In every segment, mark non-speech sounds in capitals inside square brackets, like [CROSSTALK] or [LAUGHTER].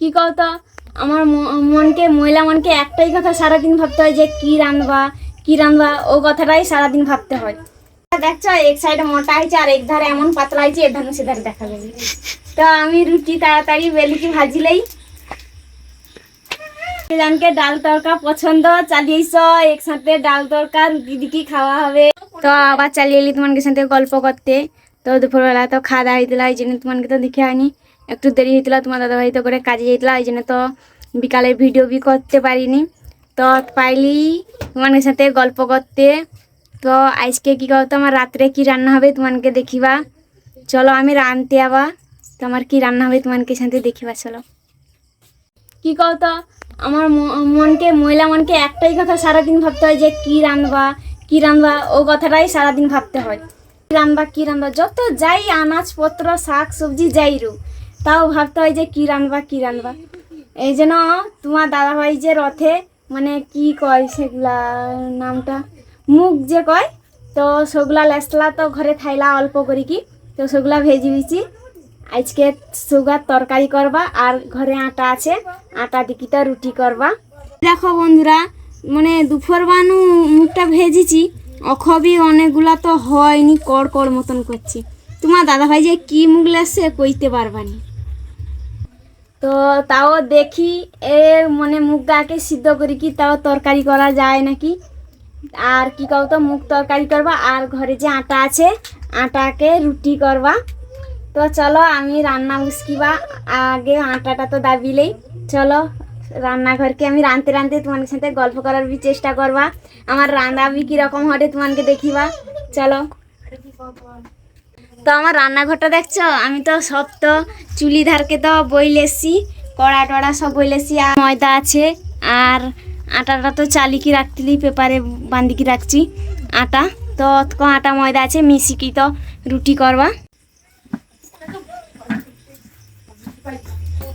কি কত আমার মনকে, মহিলা মনকে একটাই কথা সারাদিন ভাবতে হয় যে কি রাঁধবা কি রাঁধবা, ও কথাটাই সারাদিন ভাবতে হয়। দেখছ, এক সাইডে মোটা হয়েছে আর এক ধারে এমন পাতলা হয়েছে, এ ধারে সেধারে দেখা যাবে। তো আমি রুটি তাড়াতাড়ি বেলিকি ভাজিলেই জানকে ডাল তরকা পছন্দ, চালিয়েছ, একসাথে ডাল তরকা রুটি দিকে খাওয়া হবে। তো আবার চালিয়ে এলি তোমাকে সাথে গল্প করতে। তো দুপুরবেলা তো খাওয়া দাওয়া হয়েছিল এই জন্য তোমাকে তো দেখে হয়নি একটু দেরি হয়েছিল, তোমার দাদাভাই তো করে কাজে যেছিল এই জন্য তো বিকালে ভিডিও বি করতে পারিনি। তো পাইলি তোমাদের সাথে গল্প করতে। তো আজকে কি করতো, আমার রাত্রে কি রান্না হবে তোমাকে দেখিবা। চলো আমি রাঁধতে আবা তোমার কি রান্না হবে তোমাকে সাথে দেখিবা, চলো। কি কতো আমার মনকে, মহিলা মনকে একটাই কথা সারাদিন ভাবতে হয় যে কি রাঁধবা কি রাঁধবা, ও কথাটাই সারাদিন ভাবতে হয়। কি রাঁধবা কি রাঁধবা, যত যাই আনাজপত্র, শাক, সবজি যাই রু তাও ভাবতে হয় যে কি রাঁধবা কি রাঁধবা। এই জন্য তোমার দাদাভাই যে রথে মানে কি কয় সেগুলা, নামটা, মুখ যে কয়, তো সেগুলা লেসলা তো ঘরে থাইলা অল্প করি কি, তো সেগুলা ভেজি দিছি আজকে সুগার তরকারি করবা, আর ঘরে আটা আছে, আটা দিকি তো রুটি করবা। দেখো বন্ধুরা মানে দুপুর বানু মুখটা ভেজেছি, অখবি অনেকগুলা তো হয়নি কড় কড় মতন করছি। তোমার দাদাভাই যে কি মুখ লেসে কইতে পারবানি তো তাও দেখি এর মানে মুগটাকে সিদ্ধ করি কি তাও তরকারি করা যায় নাকি? আর কি কও তো মুগ তরকারি করবা আর ঘরে যে আটা আছে, আটাকে রুটি করবা। তো চলো আমি রান্না বসকিবা আগে আটাটা তো দাবিলেই। চলো রান্নাঘরকে আমি রাঁধতে রাঁধতে তোমাদের সাথে গল্প করার বি চেষ্টা করবা। আমার রান্না বি কীরকম হবে তোমাকে দেখিবা। চলো। তো আমার রান্নাঘরটা দেখছ? আমি তো সব তো চুলি ধারকে তো বইলেছি, কড়া টড়া সব বইলেছি, আর ময়দা আছে, আর আটাটা তো চালিকি রাখতেলি পেপারে বান্দিকি রাখছি, আটা। তো অতক আটা ময়দা আছে, মিশিকি তো রুটি করবা।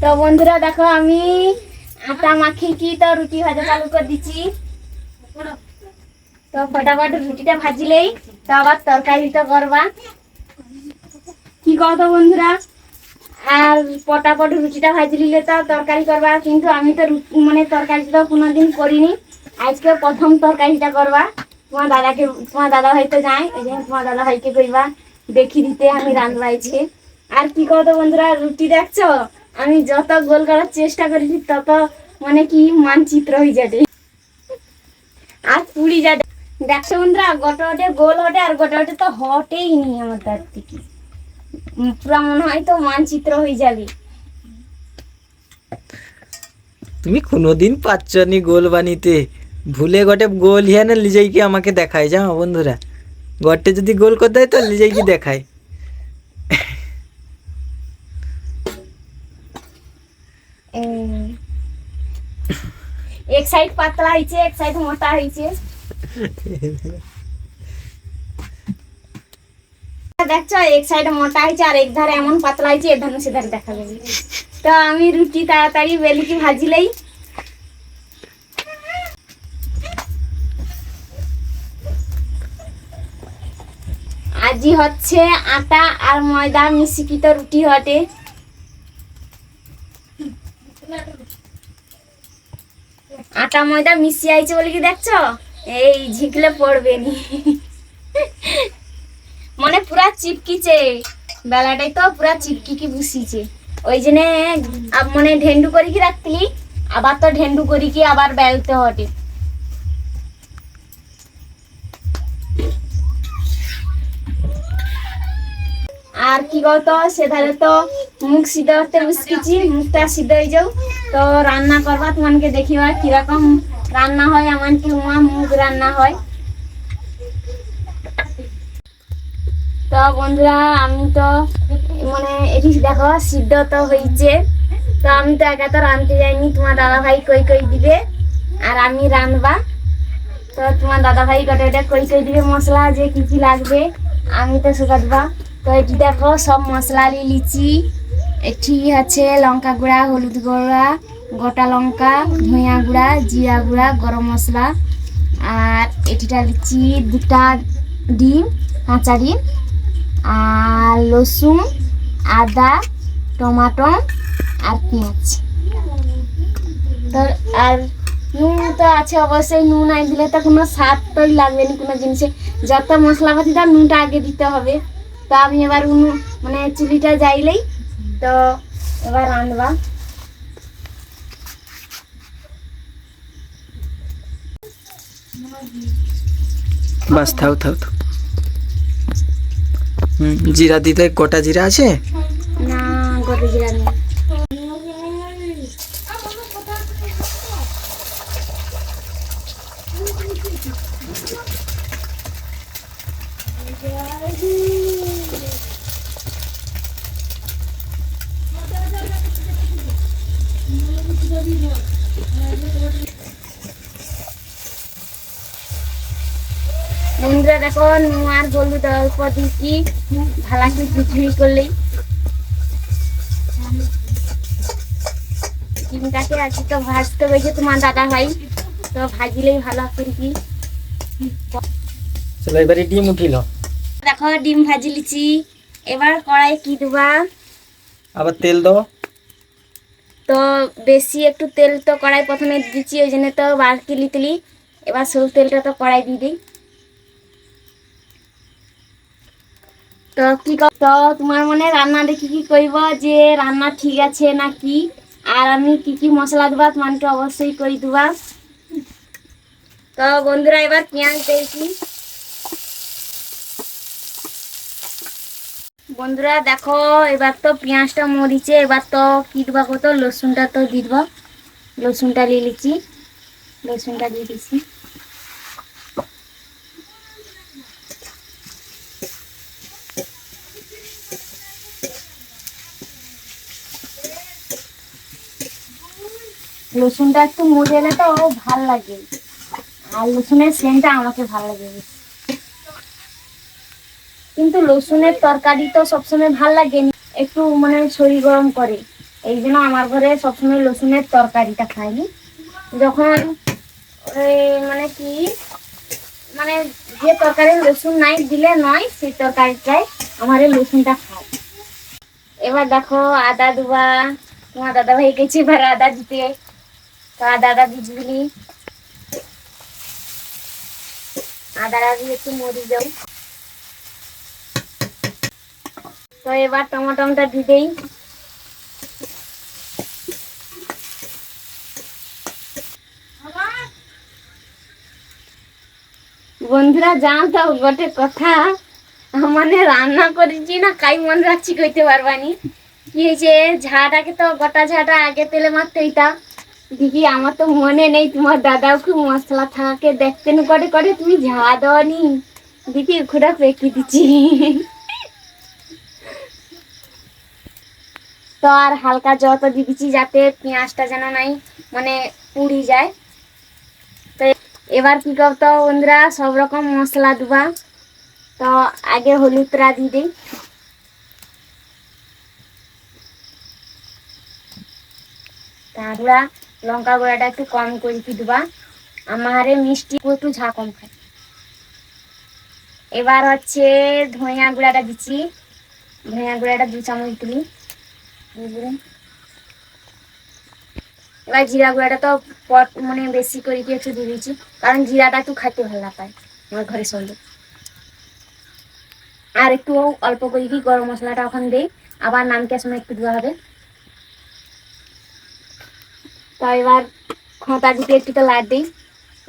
তো বন্ধুরা দেখো, আমি আটা মাখি কি তো রুটি ভাজা চালু করে দিচ্ছি। তো ফটাফট রুটিটা ভাজিলেই তো আবার তরকারি তো করবা। কত বন্ধুরা? আর পটাপট রুটিটা ভাজি নিলে তো তরকারি করবা, কিন্তু আমি তো মানে তরকারিটা তো কোনোদিন করিনি। আজকে প্রথম তরকারিটা করবা। তোমার দাদাকে, তোমার দাদা ভাই তো যায়, এই জন্য তোমার দাদা ভাইকে কইবা, দেখি দিতে আমি রান্না আর কি কত বন্ধুরা, রুটি দেখছ? আমি যত গোল করার চেষ্টা করেছি, তত মানে কি মানচিত্র হয়ে যাবে। আর পুরি যাবে। দেখছ বন্ধুরা, গোটা গোল হটে আর গোটা তো হটেই নি আমার তার থেকে। পুরা মনে হয় তো মানচিত্র হয়ে যাবে। তুমি কোনোদিন পাচ্ছ নি গোল বানিতে? ভুলে গটে গোল হিয়া না লিজাই কি আমাকে দেখায় জানো বন্ধুরা? গটে যদি গোল করে দেয় তো লিজাইকে দেখায়। এক সাইড পাতলা হয়েছে এক সাইড মোটা হয়েছে [LAUGHS] দেখছ, এক সাইডে মোটা হয়েছে আর এক ধারে এমন পাতলা হয়েছে, এ ধারে সেধারে দেখা যাবে। তো আমি রুটি তাড়াতাড়ি বেলিকি ভাজিলেই আজি হচ্ছে আটা আর ময়দা মিশিকিত রুটি হটে। আটা ময়দা মিশিয়ে আইছে বলে কি দেখছ? এই ঝিকলে পড়বে নি। চিপকিছে। বেলাটাই তো পুরা চিপকিকি বসিছে। ওই জন্য মানে ঢেন্ডু করি কি রাখতিলি, আবার তো ঢেন্ডু করি কি আবার বেলতে হটে। আর কি কত সেধারে তো মুখ সিদ্ধ করতে বসকিছি মুখটা সিদ্ধ হয়ে যাও। তো রান্না করবা তোমাকে দেখিবা কীরকম রান্না হয় আমার কি মুখ রান্না হয়। তো বন্ধুরা, আমি তো মানে এটি দেখো, সিদ্ধ তো হয়েছে তো আমি তো একা তো রাঁধতে যাইনি, তোমার দাদা ভাই কই কই দিবে, আর আমি রাঁধবা। তো তোমার দাদা ভাই গোটা গোটা কই কই দিবে, মশলা যে কি কি লাগবে, আমি তো শুকাতবা। তো এটি দেখো, সব মশলা লিচি, এটি আছে লঙ্কা গুঁড়া, হলুদ গুঁড়া, গোটা লঙ্কা, ধনিয়া গুঁড়া, জিরা গুঁড়া, গরম মশলা, আর এটিটা লিচি, দুটা ডিম, কাঁচা ডিম। আর রসুন আদা, টমাটো আর পেঁয়াজ। তো আর নুন তো আছে অবশ্যই, নুন নাই দিলে তো কোনো স্বাদ তোই লাগবে না কোনো জিনিসে। যত মশলা মশলাপাতি দাও, নুনটা আগে দিতে হবে। তো আমি এবার উনু মানে চুলিটা যাইলেই তো এবার রাঁধবা। বাস, থাও থাও থাও। জিরা দিতে গোটা জিরা আছে? না গোটা জিরা নেই। নুন আর হলুদ অল্প দিচ্ছি ভালো করে ঝুঝুড়ি করলেই। ডিমটাকে আজকে তো ভাজতে হয়েছে তোমার দাদা ভাই তো ভাজিলেই ভালো করে কি। চলো এবারে ডিম উঠিল। দেখো ডিম ভাজি লিছি এবার কড়াই কি দেবা? আবার তেল দাও তো বেশি একটু তেল তো কড়াই প্রথমে দিচ্ছি ওই জন্য তো বাড়তি লিতলি এবার সরু তেলটা তো কড়াই দিয়ে দিই। তো কি তো তোমার মনে রান্না দেখি কি করব? যে রান্না ঠিক আছে না কি? আর আমি কি কি মশলা দেবা তোমাকে অবশ্যই করে দেবা। তো বন্ধুরা, এবার পেঁয়াজ দিয়েছি বন্ধুরা, দেখো, এবার তো পেঁয়াজটা মরিছে এবার তো কি দেবা কত? রসুনটা তো দিয়ে দেবো। রসুনটা নিয়ে নিচ্ছি রসুনটা দিয়ে দিচ্ছি। রসুনটা একটু মরে এলে তো ভালো লাগে। আর রসুনের সেন্টটা আমাকে ভালো লাগে কিন্তু রসুনের তরকারি তো সবসময় ভালো লাগে। একটু মানে শরীর গরম করে। এই জন্য আমার ঘরে সবসময় রসুনের তরকারিটা খাইনি যখন মানে কি মানে যে তরকারি রসুন নাই, দিলে নয়, সেই তরকারিটাই আমার এই রসুনটা খায় এবার দেখো আদা দুবা, তোমার দাদা ভাই গেছে, এবার আদা দিতে। আদাটা দিলি আদাটা দিয়ে একটু মরি যাও। তো এবার টমাটোটা দিয়ে দেই বন্ধুরা, জানো তো গোটে কথা? মানে রান্না করেছি না, কাই মনে রাখছি কইতে পারবানি। কি হয়েছে? ঝাটাকে তো গোটা ঝাটা আগে তেলে মারতে হইতা। দিদি, আমার তো মনে নেই, তোমার দাদাও খুব মশলা থাকে। দেখতে না করে করে তুমি ঝা দেওয়ানি দিদি, খুঁড়া পেকি দিচ্ছি। তো আর হালকা যত দিয়ে দিচ্ছি যাতে পেঁয়াজটা যেন নাই মানে পুড়ি যায়। তো এবার কি করতো বন্ধুরা, সব রকম মশলা দেবা। তো আগে হলুদটা দিয়ে দিই। লঙ্কা গুঁড়াটা একটু কম করে দেবা। আমারে মিষ্টি একটু ঝা কম খায়। এবার হচ্ছে ধনিয়া গুঁড়াটা দিচ্ছি। ধনিয়া গুঁড়াটা দু চামচ দিলি। এবার জিরা গুঁড়াটা তো পট মানে বেশি করে কি একটু দিয়ে দিচ্ছি। কারণ জিরাটা একটু খাইতে ভালো না পায় আমার ঘরের সঙ্গে। আর একটু অল্প করে কি গরম মশলাটা ওখান দেই আবার নামকে সময় একটু দেওয়া হবে। তো এবার খোঁতা দিতে একটু তো লাট দিই,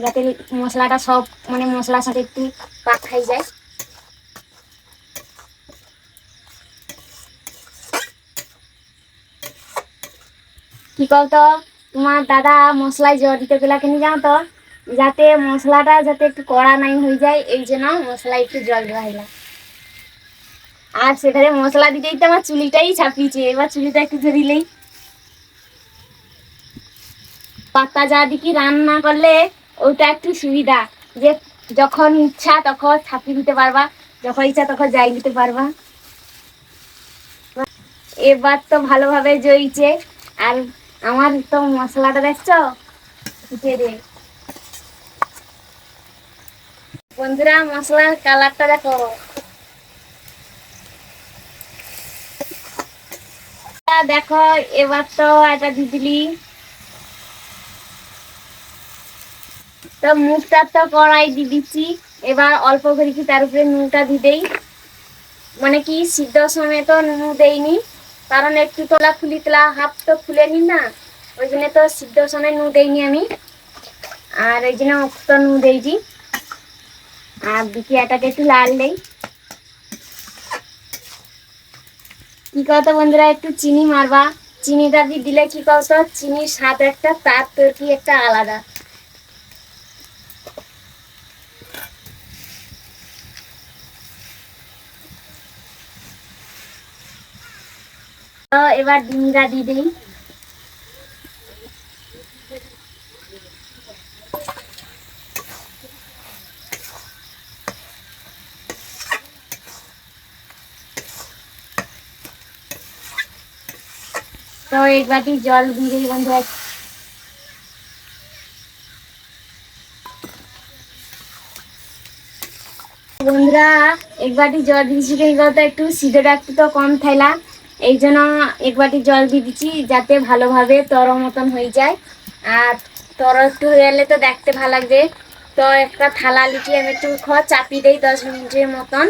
যাতে মশলাটা সব মানে মশলার সাথে একটু পাক খাই যায়। কি বলতো, তোমার দাদা মশলায় জল দিতে গেলে কেন জানো তো? যাতে মশলাটা যাতে একটু কড়া নাই হয়ে যায়, এই জন্য মশলা একটু জল দেওয়া আর সেখানে মশলা দিতেই তো আমার চুলিটাই ছাপিয়েছে, এবার চুলিটা একটু ধরিলেই পাতা যা দিকে রান্না করলে ওটা একটু সুবিধা। যে যখন ইচ্ছা তখন ছাপিয়ে দিতে পারবা, যখন ইচ্ছা তখন যাই দিতে পারবা। এবার তো ভালোভাবে জইছে। আর আমার তো মশলাটা দেখছ? রে বন্ধুরা, মশলার কালারটা দেখো। দেখো, এবার তো এটা দিয়ে তো মুখটা তো কড়াই দিয়ে দিচ্ছি। এবার অল্প করে কি তার উপরে নুনটা দিয়ে দেই। মানে কি, সিদ্ধ সময় তো নুন দেইনি। কারণ একটু তোলা ফুলি তোলা হাফ তো খুলে নি না। ওই জন্য তো সিদ্ধ সময় নুন দেইনি আমি। আর ওই জন্য তো নুন দেইছি। আর বিকিয়াটাকে একটু লাল দেই। কি কত বন্ধুরা, একটু চিনি মারবা। চিনিটা দিয়ে দিলে কি কত চিনির স্বাদ একটা, তার তোর কি একটা আলাদা। এবার ডিমটা দিয়ে দিই। তো এক বাটি জল দিয়ে দিই বন্ধুরা। বন্ধুরা এক বাটি জল দিয়েছি কি বলতো একটু সিদ্ধটা একটু তো কম থাইলা। এই জন্য এক বাটি জল দিয়ে দিচ্ছি যাতে ভালোভাবে তর মতন হয়ে যায়। আর তর একটু হয়ে গেলে তো দেখতে ভালো লাগবে। তো একটা থালা লিখে আমি একটু খ চাপি দেই দশ মিনিটের মতন।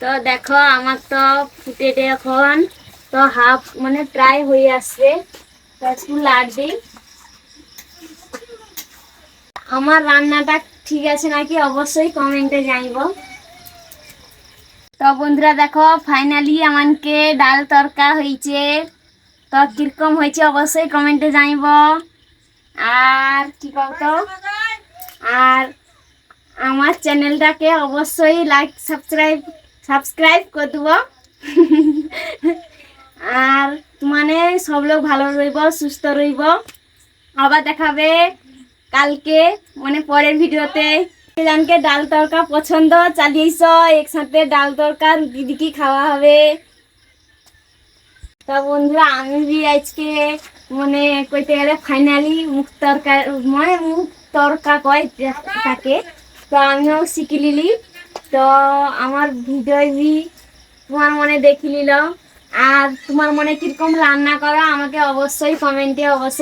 তো দেখো, আমার তো ফুটে এখন তো হাফ মানে প্রায় হয়ে আসছে। তো একটু লাট দিই আমার রান্নাটা ঠিক আছে নাকি? অবশ্যই কমেন্টে জানিব। তো বন্ধুরা দেখো ফাইনালি আমাকে ডাল তরকা হয়েছে তো কীরকম হয়েছে অবশ্যই কমেন্টে জানিব। আর কি বলতো? আর আমার চ্যানেলটাকে অবশ্যই লাইক সাবস্ক্রাইব সাবস্ক্রাইব করে দেবো। আর মানে সব লোক ভালো রইব, সুস্থ রইব। আবার দেখাবে। কালকে মানে পরের ভিডিওতে। জানকে ডাল তরকা পছন্দ, চালিয়েছ, একসাথে ডাল তরকা রুটি দিকি খাওয়া হবে। তা বন্ধুরা, আমি বি আজকে মানে কইতে গেলে ফাইনালি মুখ তরকা মানে মুখ তরকা কয় তাকে, তো আমিও শিখি লিলি। তো আমার ভিডিও বি তোমার মনে দেখি নিল আর তোমার মনে কীরকম রান্না করো, আমাকে অবশ্যই কমেন্টে অবশ্যই